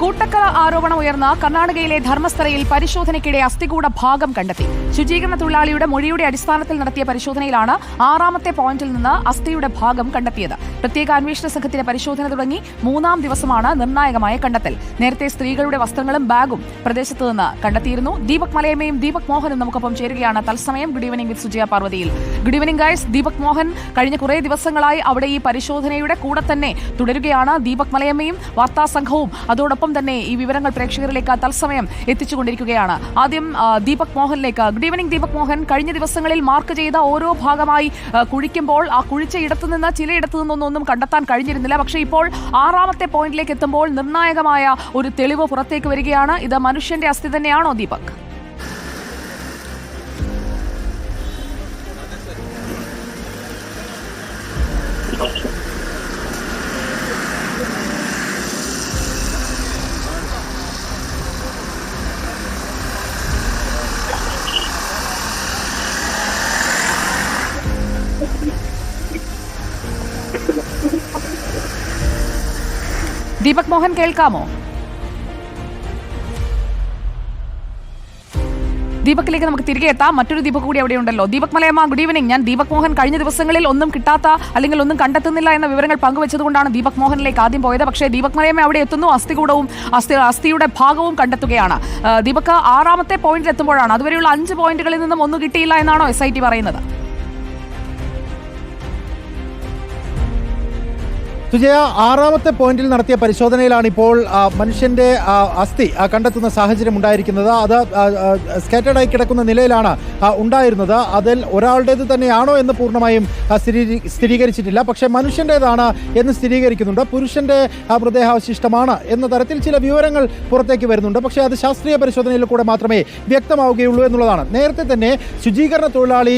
കൂട്ടക്കല ആരോപണം ഉയർന്ന കർണാടകയിലെ ധർമ്മസ്ഥലയിൽ പരിശോധനയ്ക്കിടെ അസ്ഥികൂട ഭാഗം കണ്ടെത്തി. ശുചീകരണ തൊഴിലാളിയുടെ മൊഴിയുടെ അടിസ്ഥാനത്തിൽ നടത്തിയ പരിശോധനയിലാണ് ആറാമത്തെ പോയിന്റിൽ നിന്ന് അസ്ഥിയുടെ ഭാഗം കണ്ടെത്തിയത്. പ്രത്യേക അന്വേഷണ സംഘത്തിന്റെ പരിശോധന തുടങ്ങി മൂന്നാം ദിവസമാണ് നിർണായകമായ കണ്ടെത്തൽ. നേരത്തെ സ്ത്രീകളുടെ വസ്ത്രങ്ങളും ബാഗും പ്രദേശത്ത് നിന്ന് കണ്ടെത്തിയിരുന്നു. ദീപക് മലയമ്മയും ദീപക് മോഹനും നമുക്കൊപ്പം ചേരുകയാണ്. തത്സമയം good evening with Sujaya പാർവതിയിൽ. Good evening guys Deepak Mohan കഴിഞ്ഞ കുറേ ദിവസങ്ങളായി അവിടെ ഈ പരിശോധനയുടെ കൂടെ തന്നെ തുടരുകയാണ്. ദീപക് മലയമ്മയും വാർത്താ സംഘവും അതോടൊപ്പം തന്നെ ഈ വിവരങ്ങൾ പ്രേക്ഷകരിലേക്ക് തത്സമയം എത്തിച്ചുകൊണ്ടിരിക്കുകയാണ്. ആദ്യം Deepak മോഹനിലേക്ക്. Good evening Deepak Mohan. കഴിഞ്ഞ ദിവസങ്ങളിൽ മാർക്ക് ചെയ്ത ഓരോ ഭാഗമായി കുഴിക്കുമ്പോൾ ആ കുഴിച്ച ഇടത്തു നിന്ന് ചിലയിടത്തു നിന്നൊന്നും കണ്ടെത്താൻ കഴിഞ്ഞിരുന്നില്ല. പക്ഷേ ഇപ്പോൾ ആറാമത്തെ പോയിന്റിലേക്ക് എത്തുമ്പോൾ നിർണായകമായ ഒരു തെളിവ് പുറത്തേക്ക് വരികയാണ്. ഇത് മനുഷ്യന്റെ അസ്ഥി തന്നെയാണോ ദീപക്? ദീപക് മോഹൻ കേൾക്കാമോ? ദീപക്കിലേക്ക് നമുക്ക് തിരികെ എത്താം. മറ്റൊരു ദീപക് കൂടി അവിടെ ഉണ്ടല്ലോ. ദീപക് മലയമ്മ ഗുഡ് ഈവനിങ് ഞാൻ ദീപക് മോഹൻ കഴിഞ്ഞ ദിവസങ്ങളിൽ ഒന്നും കിട്ടാത്ത അല്ലെങ്കിൽ ഒന്നും കണ്ടെത്തുന്നില്ല എന്ന വിവരങ്ങൾ പങ്കുവച്ചതുകൊണ്ടാണ് ദീപക് മോഹനിലേക്ക് ആദ്യം പോയത്. പക്ഷേ ദീപക് മലയമ്മ അവിടെ എത്തുന്നു. അസ്ഥികൂടവും അസ്ഥി അസ്ഥിയുടെ ഭാഗവും കണ്ടെത്തുകയാണ്. ദീപക് ആറാമത്തെ പോയിന്റിൽ എത്തുമ്പോഴാണ് അതുവരെയുള്ള അഞ്ച് പോയിന്റുകളിൽ നിന്നും ഒന്നും കിട്ടിയില്ല എന്നാണോ എസ് പറയുന്നത്? സുജയ ആറാമത്തെ പോയിന്റിൽ നടത്തിയ പരിശോധനയിലാണ് ഇപ്പോൾ മനുഷ്യന്റെ അസ്ഥി കണ്ടെത്തുന്ന സാഹചര്യം ഉണ്ടായിരിക്കുന്നത്. അത് സ്കാറ്റേഡ് ആയി കിടക്കുന്ന നിലയിലാണ് ഉണ്ടായിരുന്നത്. അതിൽ ഒരാളുടേത് തന്നെയാണോ എന്ന് പൂർണമായും സ്ഥിരീകരിച്ചിട്ടില്ല. പക്ഷേ മനുഷ്യന്റേതാണ് എന്ന് സ്ഥിരീകരിക്കുന്നുണ്ട്. പുരുഷന്റെ മൃതദേഹാവശിഷ്ടമാണ് എന്ന തരത്തിൽ ചില വിവരങ്ങൾ പുറത്തേക്ക് വരുന്നുണ്ട്. പക്ഷേ അത് ശാസ്ത്രീയ പരിശോധനയിൽ കൂടെ മാത്രമേ വ്യക്തമാവുകയുള്ളൂ എന്നുള്ളതാണ്. നേരത്തെ തന്നെ ശുചീകരണ തൊഴിലാളി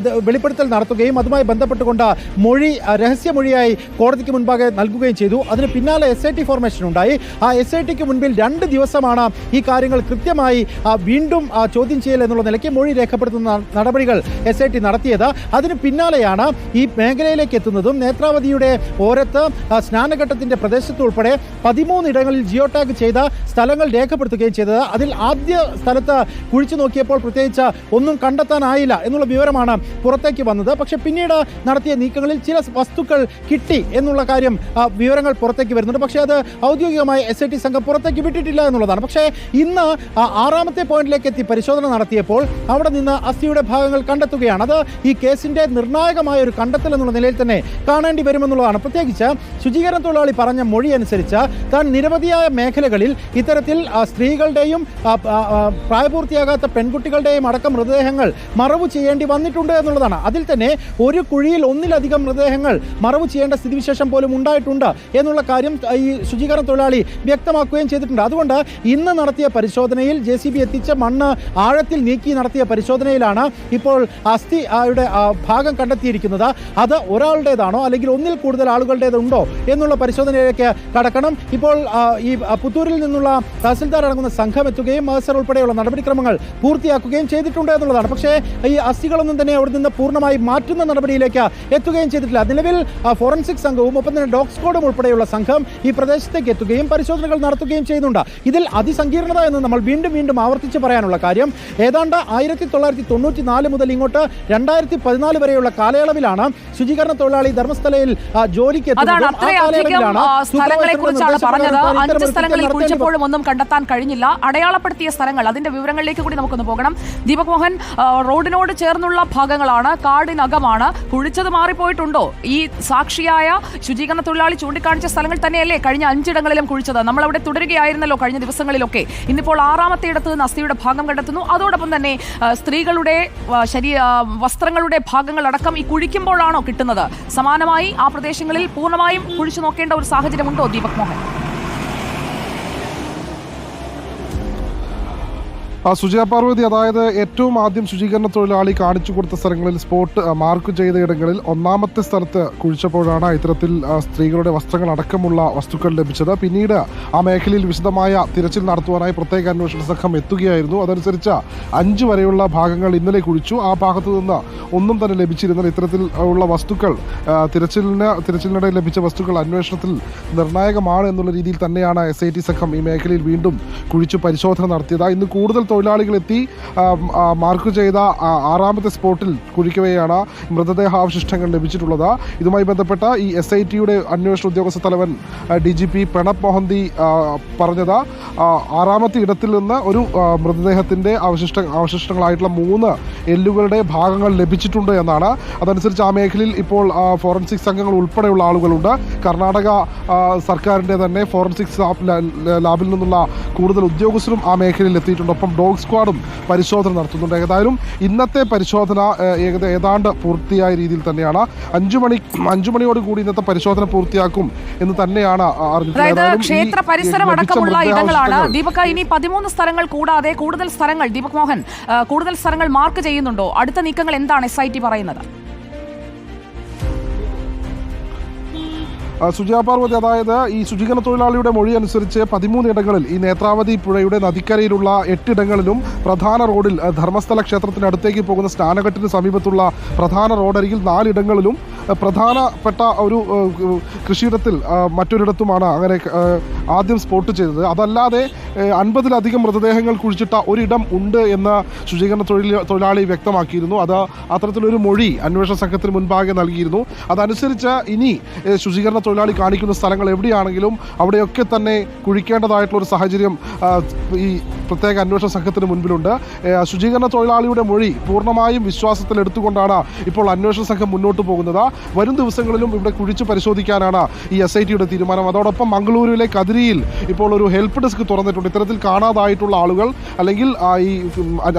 അത് വെളിപ്പെടുത്തൽ നടത്തുകയും അതുമായി ബന്ധപ്പെട്ടുകൊണ്ട് മൊഴി രഹസ്യമൊഴിയായി രഹസ്യമൊഴിയായി കോടതിക്ക് മുൻപാകെ നൽകുകയും ചെയ്തു. അതിന് പിന്നാലെ എസ് ഫോർമേഷൻ ഉണ്ടായി. ആ എസ് മുൻപിൽ രണ്ട് ദിവസമാണ് ഈ കാര്യങ്ങൾ കൃത്യമായി വീണ്ടും ചോദ്യം ചെയ്യൽ എന്നുള്ള നിലയ്ക്ക് മൊഴി രേഖപ്പെടുത്തുന്ന നടപടികൾ എസ് നടത്തിയത്. അതിന് പിന്നാലെയാണ് ഈ മേഖലയിലേക്ക് എത്തുന്നതും നേത്രാവതിയുടെ ഓരത്ത് സ്നാനഘട്ടത്തിന്റെ പ്രദേശത്ത് ഉൾപ്പെടെ ഇടങ്ങളിൽ ജിയോ ടാഗ് ചെയ്ത സ്ഥലങ്ങൾ രേഖപ്പെടുത്തുകയും ചെയ്തത്. അതിൽ ആദ്യ സ്ഥലത്ത് കുഴിച്ചു നോക്കിയപ്പോൾ പ്രത്യേകിച്ച് ഒന്നും കണ്ടെത്താനായില്ല എന്നുള്ള വിവരമാണ് പുറത്തേക്ക് വന്നത്. പക്ഷേ പിന്നീട് നടത്തിയ നീക്കങ്ങളിൽ ചില വസ്തുക്കൾ കിട്ടി എന്നുള്ള കാര്യം വിവരങ്ങൾ പുറത്തേക്ക് വരുന്നുണ്ട്. പക്ഷേ അത് ഔദ്യോഗികമായി എസ് ഐ ടി സംഘം പുറത്തേക്ക് വിട്ടിട്ടില്ല എന്നുള്ളതാണ്. പക്ഷേ ഇന്ന് ആറാമത്തെ പോയിന്റിലേക്ക് എത്തി പരിശോധന നടത്തിയപ്പോൾ അവിടെ നിന്ന് അസ്ഥിയുടെ ഭാഗങ്ങൾ കണ്ടെത്തുകയാണ്. അത് ഈ കേസിന്റെ നിർണായകമായ ഒരു കണ്ടെത്തൽ എന്നുള്ള നിലയിൽ തന്നെ കാണേണ്ടി വരുമെന്നുള്ളതാണ്. പ്രത്യേകിച്ച് ശുചീകരണ തൊഴിലാളി പറഞ്ഞ മൊഴി അനുസരിച്ച് താൻ നിരവധിയായ മേഖലകളിൽ ഇത്തരത്തിൽ സ്ത്രീകളുടെയും പ്രായപൂർത്തിയാകാത്ത പെൺകുട്ടികളുടെയും അടക്കം മൃതദേഹങ്ങൾ മറവ് ചെയ്യേണ്ടി വന്നിട്ടുണ്ട് എന്നുള്ളതാണ്. അതിൽ തന്നെ ഒരു കുഴിയിൽ ഒന്നിലധികം മൃതദേഹങ്ങൾ മറവ് ചെയ്യേണ്ട സ്ഥിതിവിശേഷം പോലും ഉണ്ടായിട്ടുണ്ട് എന്നുള്ള കാര്യം ഈ ശുചീകരണ തൊഴിലാളി വ്യക്തമാക്കുകയും ചെയ്തിട്ടുണ്ട്. അതുകൊണ്ട് ഇന്ന് നടത്തിയ പരിശോധനയിൽ ജെ സി ബി എത്തിച്ച മണ്ണ് ആഴത്തിൽ നീക്കി നടത്തിയ പരിശോധനയിലാണ് ഇപ്പോൾ അസ്ഥി ആയുടെ ഭാഗം കണ്ടെത്തിയിരിക്കുന്നത്. അത് ഒരാളുടേതാണോ അല്ലെങ്കിൽ ഒന്നിൽ കൂടുതൽ ആളുകളുടേതുണ്ടോ എന്നുള്ള പരിശോധനയിലേക്ക് കടക്കണം. ഇപ്പോൾ ഈ പുത്തൂരിൽ നിന്നുള്ള തഹസിൽദാർ അടങ്ങുന്ന സംഘം എത്തുകയും മഹസർ ഉൾപ്പെടെയുള്ള നടപടിക്രമങ്ങൾ പൂർത്തിയാക്കുകയും ചെയ്തിട്ടുണ്ട് എന്നുള്ളതാണ്. പക്ഷേ ഈ അസ്ഥികളൊന്നും തന്നെ അവിടെ നിന്ന് പൂർണമായി മാറ്റുന്ന നടപടിയിലേക്ക് എത്തുകയും ചെയ്തിട്ടില്ല. നിലവിൽ ഫോറൻസിക് സംഘവും ഒപ്പം തന്നെ ഡോഗ് സ്ക്വാഡും ഉൾപ്പെടെയുള്ള സംഘം ഈ പ്രദേശത്തേക്ക് എത്തുകയും പരിശോധനകൾ നടത്തുകയും ചെയ്യുന്നുണ്ട്. ഇതിൽ അതിസങ്കീർണത എന്ന് നമ്മൾ വീണ്ടും വീണ്ടും ആവർത്തിച്ച് പറയാനുള്ള കാര്യം ഏതാണ്ട് ആയിരത്തി തൊള്ളായിരത്തി തൊണ്ണൂറ്റി നാല് മുതൽ ഇങ്ങോട്ട് രണ്ടായിരത്തി പതിനാല് വരെയുള്ള കാലയളവിലാണ് ശുചീകരണ തൊഴിലാളി ധർമ്മസ്ഥലയിൽ ജോലിക്ക് എത്തുന്നതും ഒന്നും കണ്ടെത്താൻ കഴിഞ്ഞില്ല. അടയാളപ്പെടുത്തിയ സ്ഥലങ്ങൾ അതിന്റെ വിവരങ്ങളിലേക്ക് കൂടി നമുക്കൊന്ന് പോകണം. ദീപക് മോഹൻ റോഡിനോട് ചേർന്നുള്ള ഭാഗങ്ങളാണ് കാടിനകമാണ്. കുഴിച്ചത് മാറിപ്പോയിട്ടുണ്ടോ? ഈ സാക്ഷിയായ ശുചീകരണ തൊഴിലാളി ചൂണ്ടിക്കാണിച്ച സ്ഥലങ്ങൾ തന്നെയല്ലേ കഴിഞ്ഞ അഞ്ചിടങ്ങളിലും കുഴിച്ചത്? നമ്മൾ അവിടെ തുടരുകയായിരുന്നല്ലോ കഴിഞ്ഞ ദിവസങ്ങളിലൊക്കെ. ഇന്നിപ്പോൾ ആറാമത്തെ ഇടത്ത് നിന്ന് അസ്ഥിയുടെ ഭാഗം കണ്ടെത്തുന്നു. അതോടൊപ്പം തന്നെ സ്ത്രീകളുടെ ശരീര വസ്ത്രങ്ങളുടെ ഭാഗങ്ങളടക്കം ഈ കുഴിക്കുമ്പോഴാണോ കിട്ടുന്നത്? സമാനമായി ആ പ്രദേശങ്ങളിൽ പൂർണമായും കുഴിച്ചു നോക്കേണ്ട ഒരു സാഹചര്യമുണ്ടോ ദീപക് മോഹൻ? സുജയ പാർവതി അതായത് ഏറ്റവും ആദ്യം ശുചീകരണ തൊഴിലാളി കാണിച്ചു കൊടുത്ത സ്ഥലങ്ങളിൽ സ്പോട്ട് മാർക്ക് ചെയ്ത ഇടങ്ങളിൽ ഒന്നാമത്തെ സ്ഥലത്ത് കുഴിച്ചപ്പോഴാണ് ഇത്തരത്തിൽ സ്ത്രീകളുടെ വസ്ത്രങ്ങൾ അടക്കമുള്ള വസ്തുക്കൾ ലഭിച്ചത്. പിന്നീട് ആ മേഖലയിൽ വിശദമായ തിരച്ചിൽ നടത്തുവാനായി പ്രത്യേക അന്വേഷണ സംഘം എത്തുകയായിരുന്നു. അതനുസരിച്ച് അഞ്ച് വരെയുള്ള ഭാഗങ്ങൾ ഇന്നലെ കുഴിച്ചു. ആ ഭാഗത്തു നിന്ന് ഒന്നും തന്നെ ലഭിച്ചിരുന്നില്ല. ഇത്തരത്തിൽ ഉള്ള വസ്തുക്കൾ തിരച്ചിലിന് തിരച്ചിലിനിടെ ലഭിച്ച വസ്തുക്കൾ അന്വേഷണത്തിൽ നിർണായകമാണ് എന്നുള്ള രീതിയിൽ തന്നെയാണ് എസ് ഐ ടി സംഘം ഈ മേഖലയിൽ വീണ്ടും കുഴിച്ചു പരിശോധന നടത്തിയത്. ഇന്ന് കൂടുതൽ ആ, മാർക്ക് ചെയ്ത ആറാമത്തെ സ്പോട്ടിൽ കുഴിക്കവെയാണ് മൃതദേഹാവശിഷ്ടങ്ങൾ ലഭിച്ചിട്ടുള്ളത്. ഇതുമായി ബന്ധപ്പെട്ട ഈ എസ് ഐ ടിയുടെ അന്വേഷണ ഉദ്യോഗസ്ഥ തലവൻ D G P Pranab Mohanty പറഞ്ഞത് ആറാമത്തെ ഇടത്തിൽ നിന്ന് ഒരു മൃതദേഹത്തിന്റെ അവശിഷ്ട അവശിഷ്ടങ്ങളായിട്ടുള്ള മൂന്ന് എല്ലുകളുടെ ഭാഗങ്ങൾ ലഭിച്ചിട്ടുണ്ട് എന്നാണ്. അതനുസരിച്ച് ആ മേഖലയിൽ ഇപ്പോൾ ഫോറൻസിക് സംഘങ്ങൾ ഉൾപ്പെടെയുള്ള ആളുകളുണ്ട്. കർണാടക സർക്കാരിന്റെ സർക്കാരിന്റെ തന്നെ ഫോറൻസിക് ലാബിൽ നിന്നുള്ള കൂടുതൽ ഉദ്യോഗസ്ഥരും ആ മേഖലയിൽ എത്തിയിട്ടുണ്ട്. ഒപ്പം ഡോഗ് സ്ക്വാഡും പരിശോധന നടത്തുന്നുണ്ട്. ഏതായാലും ഇന്നത്തെ പരിശോധന ഏകദേശം ഏതാണ്ട് പൂർത്തിയായ രീതിയിൽ തന്നെയാണ്. അഞ്ചു മണി അഞ്ചു മണിയോട് കൂടി ഇന്നത്തെ പരിശോധന പൂർത്തിയാക്കും എന്ന് തന്നെയാണ് ക്ഷേത്ര പരിസരം അടക്കമുള്ള ഇടങ്ങളാണ്. ദീപക് ഇനി പതിമൂന്ന് സ്ഥലങ്ങൾ കൂടാതെ കൂടുതൽ സ്ഥലങ്ങൾ ദീപക് മോഹൻ കൂടുതൽ സ്ഥലങ്ങൾ മാർക്ക് ചെയ്യുന്നുണ്ടോ? അടുത്ത നീക്കങ്ങൾ എന്താണ്? ടി പറയുന്നത്. സുജയ അതായത് ഈ ശുചീകരണ തൊഴിലാളിയുടെ മൊഴി അനുസരിച്ച് പതിമൂന്ന് ഇടങ്ങളിൽ ഈ നേത്രാവതി പുഴയുടെ നദിക്കരയിലുള്ള എട്ടിടങ്ങളിലും പ്രധാന റോഡിൽ ധർമ്മസ്ഥല ക്ഷേത്രത്തിനടുത്തേക്ക് പോകുന്ന സ്നാനഘട്ടിന് സമീപത്തുള്ള പ്രധാന റോഡരികിൽ നാലിടങ്ങളിലും പ്രധാനപ്പെട്ട ഒരു കൃഷിയിടത്തിൽ മറ്റൊരിടത്തുമാണ് അങ്ങനെ ആദ്യം സ്പോട്ട് ചെയ്തത്. അതല്ലാതെ അൻപതിലധികം മൃതദേഹങ്ങൾ കുഴിച്ചിട്ട ഒരിടം ഉണ്ട് എന്ന ശുചീകരണ തൊഴിൽ തൊഴിലാളി വ്യക്തമാക്കിയിരുന്നു. അത് അത്തരത്തിലൊരു മൊഴി അന്വേഷണ സംഘത്തിന് മുൻപാകെ നൽകിയിരുന്നു. അതനുസരിച്ച് ഇനി ശുചീകരണ തൊഴിലാളി കാണിക്കുന്ന സ്ഥലങ്ങൾ എവിടെയാണെങ്കിലും അവിടെയൊക്കെ തന്നെ കുഴിക്കേണ്ടതായിട്ടുള്ള ഒരു സാഹചര്യം ഈ പ്രത്യേക അന്വേഷണ സംഘത്തിന് മുൻപിലുണ്ട്. ശുചീകരണ തൊഴിലാളിയുടെ മൊഴി പൂർണമായും വിശ്വാസത്തിൽ എടുത്തുകൊണ്ടാണ് ഇപ്പോൾ അന്വേഷണ സംഘം മുന്നോട്ട് പോകുന്നത്. വരും ദിവസങ്ങളിലും ഇവിടെ കുഴിച്ച് പരിശോധിക്കാനാണ് ഈ എസ് ഐ ടിയുടെ തീരുമാനം. അതോടൊപ്പം മംഗളൂരുവിലെ കതിരിയിൽ ഇപ്പോൾ ഒരു ഹെൽപ്പ് ഡെസ്ക് തുറന്നിട്ടുണ്ട്. ഇത്തരത്തിൽ കാണാതായിട്ടുള്ള ആളുകൾ അല്ലെങ്കിൽ ഈ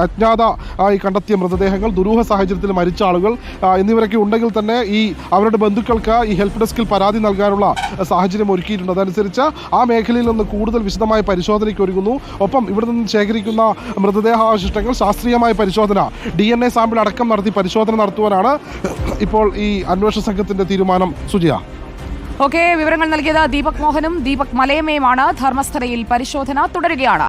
അജ്ഞാത ആയി കണ്ടെത്തിയ മൃതദേഹങ്ങൾ ദുരൂഹ സാഹചര്യത്തിൽ മരിച്ച ആളുകൾ എന്നിവരൊക്കെ ഉണ്ടെങ്കിൽ തന്നെ ഈ അവരുടെ ബന്ധുക്കൾക്ക് ഈ ഹെൽപ്പ് ഡെസ്കിൽ പരാതി നൽകാനുള്ള സാഹചര്യം ഒരുക്കിയിട്ടുണ്ട്. അതനുസരിച്ച് ആ മേഖലയിൽ നിന്ന് കൂടുതൽ വിശദമായ പരിശോധനയ്ക്ക് ഒരുങ്ങുന്നു. ഒപ്പം ഇവിടെ നിന്ന് ശേഖരിക്കുന്ന മൃതദേഹാവശിഷ്ടങ്ങൾ ശാസ്ത്രീയമായ പരിശോധന. ഡി എൻ എ സാമ്പിൾ അടക്കം നടത്തി പരിശോധന നടത്തുവാനാണ് ഇപ്പോൾ ഈ അന്വേഷണ സംഘത്തിന്റെ തീരുമാനം. സുജിയ. ഓക്കെ വിവരങ്ങൾ നൽകിയത് ദീപക് മോഹനും ദീപക് മലയമ്മയുമാണ് ധർമ്മസ്ഥലയിൽ പരിശോധന തുടരുകയാണ്.